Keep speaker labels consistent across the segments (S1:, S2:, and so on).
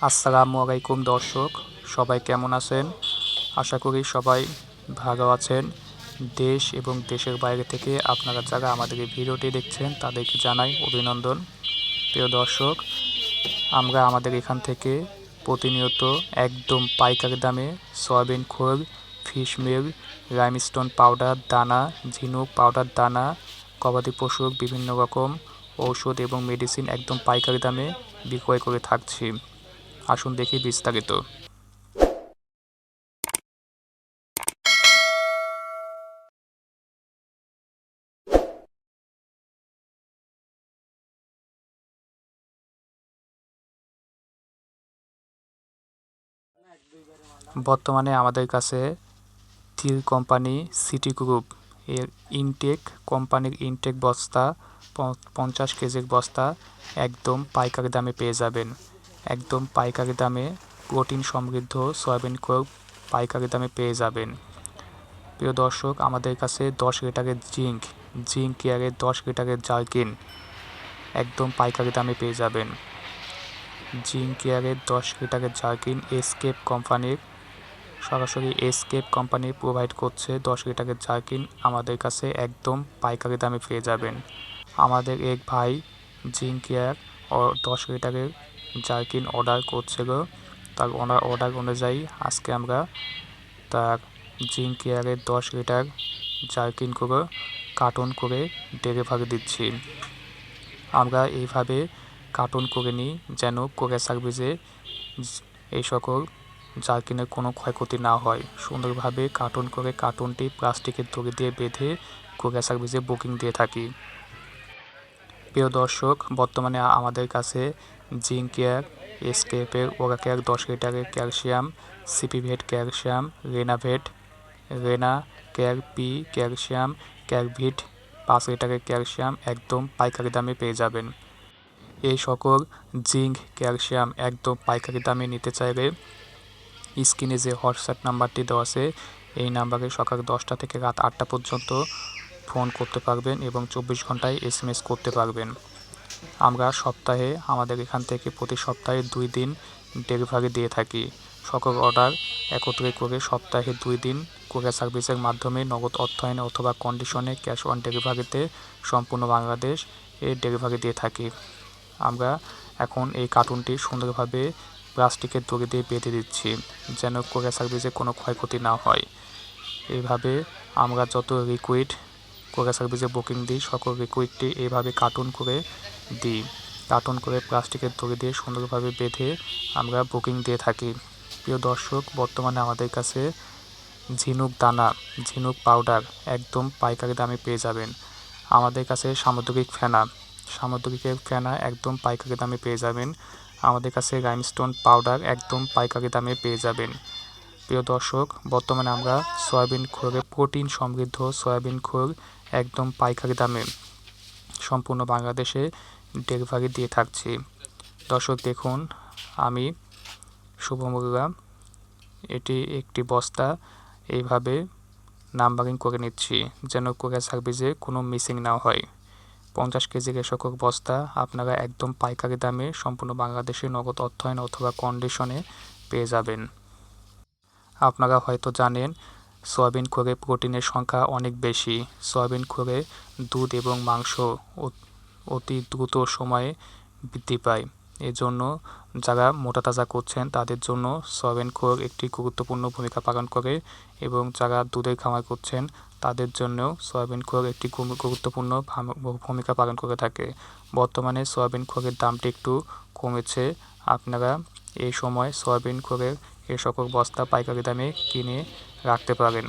S1: আসসালামু আলাইকুম দর্শক, সবাই কেমন আছেন? আশা করি সবাই ভালো আছেন। দেশ এবং দেশের বাইরে থেকে আপনারা যারা আমাদের এই ভিডিওটি দেখছেন, তাদেরকে জানাই অভিনন্দন। প্রিয় দর্শক, আমরা আমাদের এখান থেকে প্রতিনিয়ত একদম পাইকারি দামে সয়াবিন খোল, ফিশ মিল লাইমস্টোন পাউডার, দানা, ঝিনুক পাউডার, দানা, গবাদি পশুর বিভিন্ন রকম ঔষধ এবং মেডিসিন একদম পাইকারি দামে বিক্রয় করে থাকছি। আসুন দেখি বিস্তারিত। বর্তমানে আমাদের কাছে থিল কোম্পানি, সিটি গ্রুপ, এর ইনটেক কোম্পানির ইনটেক বস্তা, পঞ্চাশ কেজির বস্তা একদম পাইকারি দামে পেয়ে যাবেন। একদম পাইকারি দামে প্রোটিন সমৃদ্ধ সয়াবিন কোপ পাইকারি দামে পেয়ে যাবেন। প্রিয় দর্শক, আমাদের কাছে দশ লিটারের জিঙ্ক জিঙ্ক কেয়ারের দশ লিটারের জার্কিন একদম পাইকারি দামে পেয়ে যাবেন। জিঙ্ক কেয়ারের দশ লিটারের জার্কিন এসকেপ কোম্পানির, সরাসরি এসকেপ কোম্পানি প্রোভাইড করছে দশ লিটারের জার্কিন আমাদের কাছে একদম পাইকারি দামে পেয়ে যাবেন। আমাদের এক ভাই জিঙ্ক কেয়ার ও দশ লিটারের জার্কিন অর্ডার করছিল তার ওনার অর্ডার অনুযায়ী আজকে আমরা তার জিঙ্ক কেয়ারের দশ লিটার জার্কিন করে কার্টন করে ডেলিভারি দিচ্ছি। আমরা এইভাবে কার্টন করে নিই যেন কোরিয়ার সার্ভিসে এই সকল জার্কিনের কোনো ক্ষয়ক্ষতি না হয়। সুন্দরভাবে কার্টন করে কার্টনটি প্লাস্টিকের দড়ি দিয়ে বেঁধে কোরিয়ার সার্ভিসে বুকিং দিয়ে থাকি। প্রিয় দর্শক, বর্তমানে আমাদের কাছে জিঙ্ক কেয়ার এসকেপের ওরা কেয়ার দশ লিটারের ক্যালসিয়াম, সিপিভেট ক্যালসিয়াম, রেনাভেট, রেনা কেয়ার পি ক্যালসিয়াম ক্যারভিট পাঁচ লিটারের ক্যালসিয়াম একদম পাইকারি দামে পেয়ে যাবেন। এই সকল জিঙ্ক ক্যালসিয়াম একদম পাইকারি দামে নিতে চাইলে স্ক্রিনে যে হোয়াটসঅ্যাপ নাম্বারটি দেওয়া আছে, এই নাম্বারে সকাল দশটা থেকে রাত আটটা পর্যন্ত ফোন করতে পারবেন এবং চব্বিশ ঘন্টায় এস করতে পারবেন। আমরা সপ্তাহে আমাদের এখান থেকে প্রতি সপ্তাহে দুই দিন ডেলিভারি দিয়ে থাকি। সকল অর্ডার একত্রে করে সপ্তাহে দুই দিন কোরিয়ার সার্ভিসের মাধ্যমে নগদ অর্থায়নে অথবা কন্ডিশনে ক্যাশ অন ডেলিভারিতে সম্পূর্ণ বাংলাদেশ এ ডেলিভারি দিয়ে থাকি। আমরা এখন এই কার্টুনটি সুন্দরভাবে প্লাস্টিকের দড়ি দিয়ে বেঁধে দিচ্ছি যেন কোরিয়ার সার্ভিসে কোনো ক্ষয়ক্ষতি না হয়। এইভাবে আমরা যত রিকুইড কোরিয়ার সার্ভিসে বুকিং দিই, সকল রিকুইডটি এইভাবে কার্টুন করে দিই। কার্টুন করে প্লাস্টিকের দড়ি দিয়ে সুন্দরভাবে বেঁধে আমরা বুকিং দিয়ে থাকি। প্রিয় দর্শক, বর্তমানে আমাদের কাছে ঝিনুক দানা, ঝিনুক পাউডার একদম পাইকারি দামে পেয়ে যাবেন। আমাদের কাছে সামুদ্রিক ফেনা, সামুদ্রিকের ফেনা একদম পাইকারি দামে পেয়ে যাবেন। আমাদের কাছে রাইমস্টোন পাউডার একদম পাইকারি দামে পেয়ে যাবেন। প্রিয় দর্শক, বর্তমানে আমরা সয়াবিন খোলে প্রোটিন সমৃদ্ধ সয়াবিন খোল একদম পাইকারি দামে। সম্পূর্ণ বাংলাদেশে ডেলিভারি দিয়ে থাকছি। দর্শক দেখুন, আমি শুভমুল্লা এটি একটি বস্তা, এইভাবে নাম্বারিং করে নিচ্ছি যেন কোরিয়ার সার্ভিসে কোনো মিসিং না হয়। পঞ্চাশ কেজির এসকক বস্তা, আপনারা একদম পাইকারি দামে সম্পূর্ণ বাংলাদেশে নগদ অর্থায়ন অথবা কন্ডিশনে পেয়ে যাবেন। আপনারা হয়তো জানেন, সয়াবিন করে প্রোটিনের সংখ্যা অনেক বেশি। সয়াবিন করে দুধ এবং মাংস অতি দ্রুত সময়ে বৃদ্ধি পায়। এজন্য যারা মোটা তাজা করছেন, তাদের জন্য সয়াবিন খোর একটি গুরুত্বপূর্ণ ভূমিকা পালন করে এবং যারা দুধের খামার করছেন, তাদের জন্যও সয়াবিন খোর একটি গুরুত্বপূর্ণ ভূমিকা পালন করে থাকে। বর্তমানে সয়াবিন খোরের দামটি একটু কমেছে। আপনারা এই সময় সয়াবিন খোরের এ সকল বস্তা পাইকারি দামে কিনে রাখতে পারেন।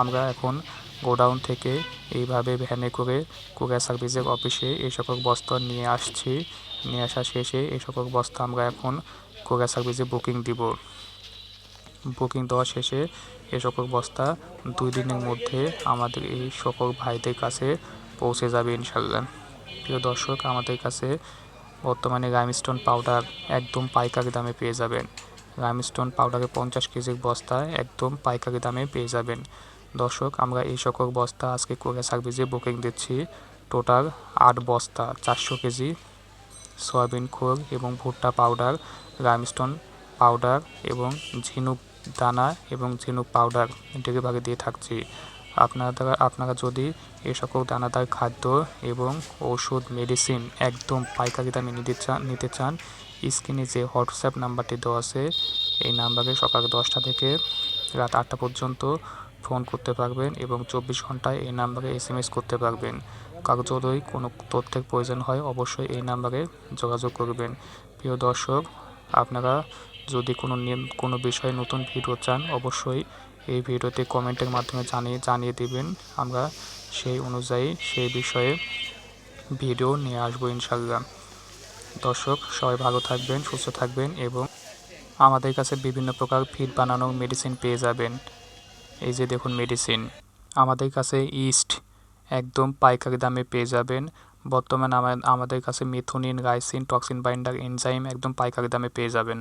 S1: আমরা এখন গোডাউন থেকে এইভাবে ভ্যানে করে কুরিয়ার সার্ভিসের অফিসে এই সকল বস্তা নিয়ে আসছি। নিয়ে আসা শেষে এই সকল বস্তা আমরা এখন কুরিয়ার সার্ভিসে বুকিং দিব। বুকিং দেওয়া শেষে এ সকল বস্তা দুই দিনের মধ্যে আমাদের এই সকল ভাইদের কাছে পৌঁছে যাবে ইনশাল্লাহ প্রিয় দর্শক, আমাদের কাছে বর্তমানে রাইমস্টোন পাউডার একদম পাইকারি দামে পেয়ে যাবেন। রাইমস্টোন পাউডারে পঞ্চাশ কেজির বস্তা একদম পাইকারি দামে পেয়ে যাবেন। দর্শক, আমরা এই সকল বস্তা আজকে কোরিয়া সার্ভিসে বুকিং দিচ্ছি? টোটাল আট বস্তা, চারশো কেজি সয়াবিন খোল এবং ভুট্টা পাউডার রাইমস্টোন পাউডার এবং ঝিনুক দানা এবং ঝিনুক পাউডার ডেলিভারি দিয়ে থাকছি। আপনারা আপনারা যদি এ সকল দানাদার খাদ্য এবং ওষুধ মেডিসিন একদম পাইকারি দামে নিতে চান নিতে চান, স্ক্রিনে যে হোয়াটসঅ্যাপ নাম্বারটি দেওয়া আছে, এই নাম্বারে সকাল দশটা থেকে রাত আটটা পর্যন্ত ফোন করতে পারবেন এবং চব্বিশ ঘন্টায় এই নাম্বারে এস এম এস করতে পারবেন। যদি কোনো তথ্যের প্রয়োজন হয় অবশ্যই এই নাম্বারে যোগাযোগ করবেন। প্রিয় দর্শক, আপনারা যদি কোনো কোনো বিষয়ে নতুন ভিডিও চান, অবশ্যই এই ভিডিওতে কমেন্টের মাধ্যমে জানিয়ে জানিয়ে দেবেন। আমরা সেই অনুযায়ী সেই বিষয়ে ভিডিও নিয়ে আসব ইনশাল্লাহ দর্শক, সবাই ভালো থাকবেন, সুস্থ থাকবেন এবং আমাদের কাছে বিভিন্ন প্রকার ফিড বানানো মেডিসিন পেয়ে যাবেন। এই যে দেখুন মেডিসিন আমাদের কাছে ইস্ট একদম পাইকারি দামে পেয়ে যাবেন। বর্তমানে আমাদের কাছে মিথুনিন রাইসিন টক্সিন বাইন্ডার এনজাইম একদম পাইকারি দামে পেয়ে যাবেন।